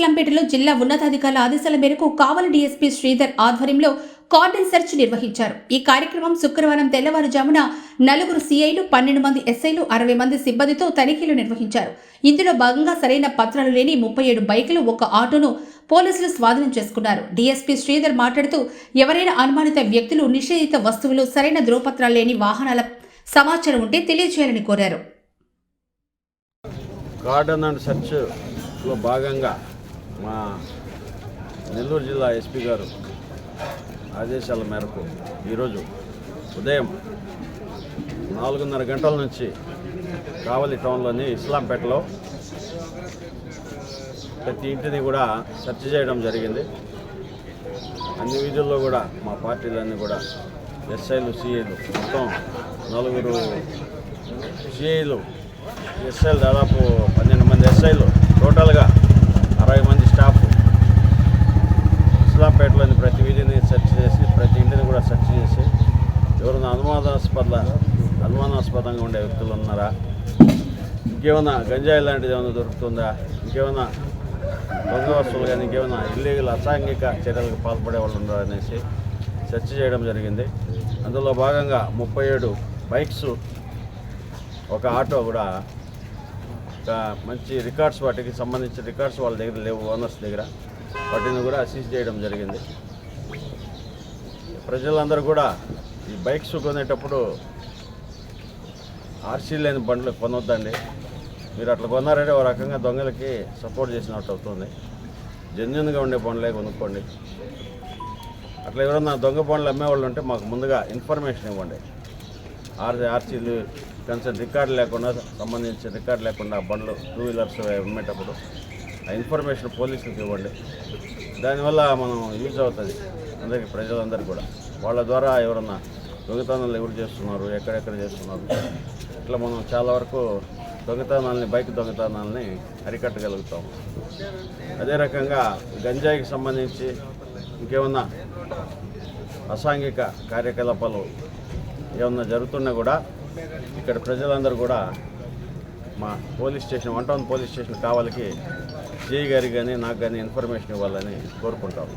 ఇస్లాంపేటలో జిల్లా ఉన్నతాధికారుల ఆదేశాల మేరకు కావలి డీఎస్పీ శ్రీధర్ ఆధ్వర్యంలో కార్డన్ సెర్చ్ నిర్వహించారు. ఈ కార్యక్రమం శుక్రవారం తెల్లవారుజామున నలుగురు సీఐలు పన్నెండు మంది ఎస్ఐలు అరవై మంది సిబ్బందితో తనిఖీలు నిర్వహించారు. ఇందులో భాగంగా సరైన పత్రాలు లేని ముప్పై ఏడు బైకులు ఒక ఆటోను పోలీసులు స్వాధీనం చేసుకున్నారు. డీఎస్పీ శ్రీధర్ మాట్లాడుతూ ఎవరైనా అనుమానిత వ్యక్తులు నిషేధిత వస్తువులు సరైన ధృవపత్రాలు లేని వాహనాల సమాచారం ఉంటే తెలియజేయాలని కోరారు. గార్డెన్ అండ్ సెర్చ్లో భాగంగా మా నెల్లూరు జిల్లా ఎస్పీ గారు ఆదేశాల మేరకు ఈరోజు ఉదయం నాలుగున్నర గంటల నుంచి కావలి టౌన్లోని ఇస్లాంపేటలో ప్రతి ఇంటిని కూడా సెర్చ్ చేయడం జరిగింది. అన్ని వీధుల్లో కూడా మా పార్టీలన్నీ కూడా ఎస్ఐలు సిఐలు మొత్తం నలుగురు సిఐలు ఎస్ఐలు దాదాపు పన్నెండు మంది ఎస్ఐలు టోటల్గా అరవై మంది స్టాఫ్ ఇస్లాంపేటలోని ప్రతి వీధిని సెర్చ్ చేసి ప్రతి ఇంటిని కూడా సెర్చ్ చేసి ఎవరైనా అనుమానాస్పద అనుమానాస్పదంగా ఉండే వ్యక్తులు ఉన్నారా? ఇంకేమైనా గంజాయి లాంటిది ఏమైనా దొరుకుతుందా? ఇంకేమైనా దొంగ కానీ ఇంకేమైనా ఇల్లీగల్ అసాంఘిక చర్యలకు పాల్పడే వాళ్ళు ఉన్నారు అనేసి చర్చ చేయడం జరిగింది. అందులో భాగంగా ముప్పై ఏడు బైక్స్ ఒక ఆటో కూడా ఒక మంచి రికార్డ్స్ వాటికి సంబంధించిన రికార్డ్స్ వాళ్ళ దగ్గర లేవు ఓనర్స్ దగ్గర. వాటిని కూడా సీజ్ చేయడం జరిగింది. ప్రజలందరూ కూడా ఈ బైక్స్ కొనేటప్పుడు ఆర్సీ లేని బండ్లు కొనొద్దండి. మీరు అట్లా కొన్నారంటే ఒక రకంగా దొంగలకి సపోర్ట్ చేసినట్టు అవుతుంది. జెన్యున్గా ఉండే బండ్లే కొనుక్కోండి. అట్లా ఎవరన్నా దొంగ బండ్లు అమ్మేవాళ్ళు ఉంటే మాకు ముందుగా ఇన్ఫర్మేషన్ ఇవ్వండి. ఆర్సీ ఆర్సీలు కనీసం రికార్డు లేకుండా సంబంధించిన రికార్డు లేకుండా బండ్లు టూ వీలర్స్ అమ్మేటప్పుడు ఆ ఇన్ఫర్మేషన్ పోలీసులకు ఇవ్వండి. దానివల్ల మనం యూజ్ అవుతుంది. అందరికీ ప్రజలందరికీ కూడా. వాళ్ళ ద్వారా ఎవరన్నా దొంగతనాలు ఎవరు చేస్తున్నారు ఎక్కడెక్కడ చేస్తున్నారు? ఇట్లా మనం చాలా వరకు దొంగతనాలని బైక్ దొంగతనాలని అరికట్టగలుగుతాం. అదే రకంగా గంజాయికి సంబంధించి ఇంకేమన్నా అసాంఘిక కార్యకలాపాలు ఏమన్నా జరుగుతున్నా కూడా ఇక్కడ ప్రజలందరూ కూడా మా police station one town police station కావాలకి JE గారికి కానీ నాకు కానీ ఇన్ఫర్మేషన్ ఇవ్వాలని కోరుకుంటాము